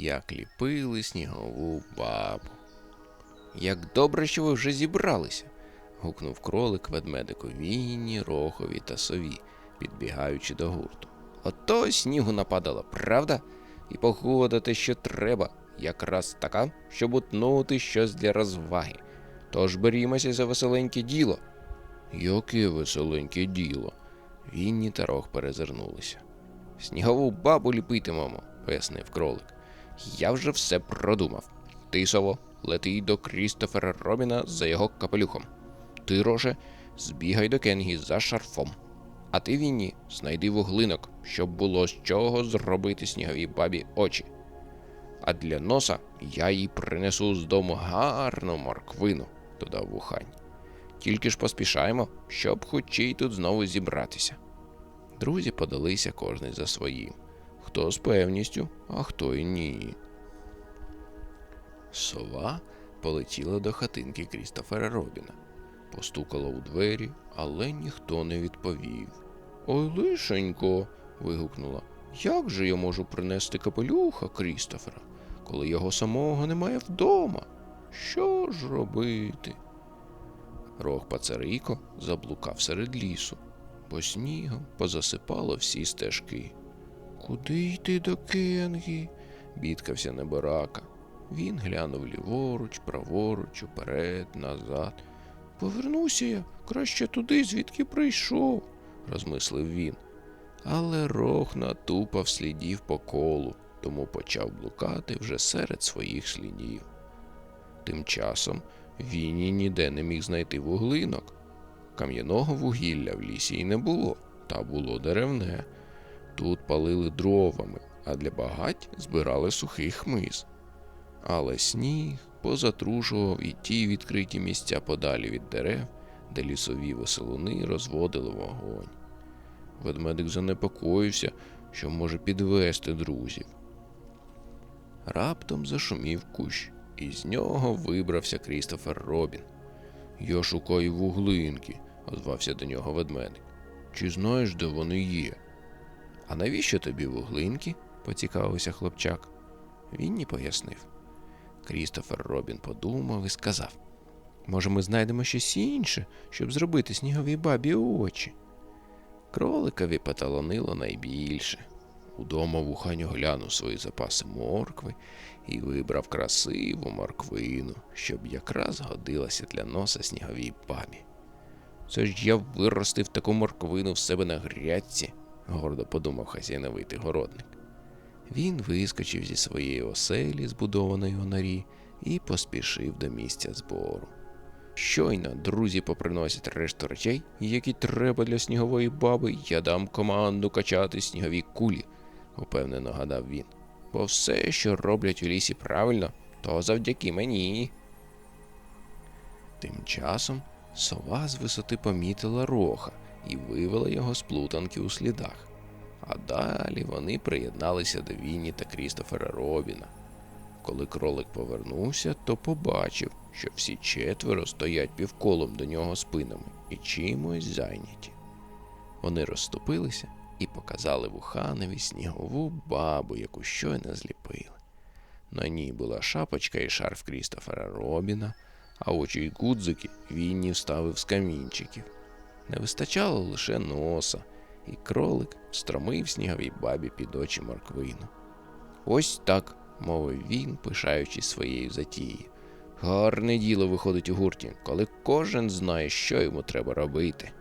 як ліпили снігову бабу. Як добре, що ви вже зібралися. гукнув кролик ведмедику Вінні, Рохові та сові, підбігаючи до гурту. Ото снігу нападало, правда? І погода те, що треба, якраз така, щоб утнути щось для розваги. Тож берімося за веселеньке діло. Яке веселеньке діло. Вінні та Рох перезирнулися. Снігову бабу ліпитимемо, пояснив кролик. Я вже все продумав. Ти, сово, лети до Крістофера Робіна за його капелюхом. Ти, Роже, збігай до Кенгі за шарфом. А ти, Вінні, знайди вуглинок, щоб було з чого зробити сніговій бабі очі. А для носа я їй принесу з дому гарну морквину, додав вухань. Тільки ж поспішаємо, щоб хочі тут знову зібратися. Друзі подалися кожний за своїм. Хто з певністю, а хто й ні. Сова полетіла до хатинки Крістофера Робіна, постукала у двері, але ніхто не відповів. Ой, лишенько. вигукнула. Як же я можу принести капелюха Крістофера, коли його самого немає вдома? Що ж робити? Рог Пацарико заблукав серед лісу, бо снігом позасипало всі стежки. Куди йти до Кенгі? бідкався неборака. Він глянув ліворуч, праворуч, уперед, назад. Повернуся я краще туди, звідки прийшов, розмислив він. Але рог натупав слідів по колу, тому почав блукати вже серед своїх слідів. Тим часом Вінні ніде не міг знайти вуглинок. Кам'яного вугілля в лісі й не було, та було деревне. Тут палили дровами, а для багать збирали сухий хмиз. Але сніг позатрушував і ті відкриті місця подалі від дерев, де лісові веселуни розводили вогонь. Ведмедик занепокоївся, що може підвести друзів. Раптом зашумів кущ, і з нього вибрався Крістофер Робін. Я шукаю вуглинки, озвався до нього ведмедик. Чи знаєш, де вони є? А навіщо тобі вуглинки? поцікавився хлопчак. Він не пояснив. Крістофер Робін подумав і сказав: Може, ми знайдемо щось інше, щоб зробити сніговій бабі очі. Кроликові поталонило найбільше. Удома вухань оглянув свої запаси моркви і вибрав красиву морквину, щоб якраз годилася для носа сніговій бабі. Це ж я виростив таку морквину в себе на грядці, гордо подумав хазяйновитий городник. Він вискочив зі своєї оселі, збудованої у і поспішив до місця збору. Щойно друзі поприносять решту речей, які треба для снігової баби, я дам команду качати снігові кулі, упевнено гадав він. Бо все, що роблять у лісі правильно, то завдяки мені. Тим часом сова з висоти помітила роха і вивела його з плутанки у слідах. А далі вони приєдналися до Вінні та Крістофера Робіна. Коли кролик повернувся, то побачив, що всі четверо стоять півколом до нього спинами і чимось зайняті. Вони розступилися і показали вуханові снігову бабу, яку щойно зліпили. На ній була шапочка і шарф Крістофера Робіна, а очі й гудзики Вінні вставив з камінчиків. Не вистачало лише носа, і кролик стромив сніговій бабі під очі морквину. Ось так, мовив він, пишаючись своєю затією. Гарне діло виходить у гурті, коли кожен знає, що йому треба робити.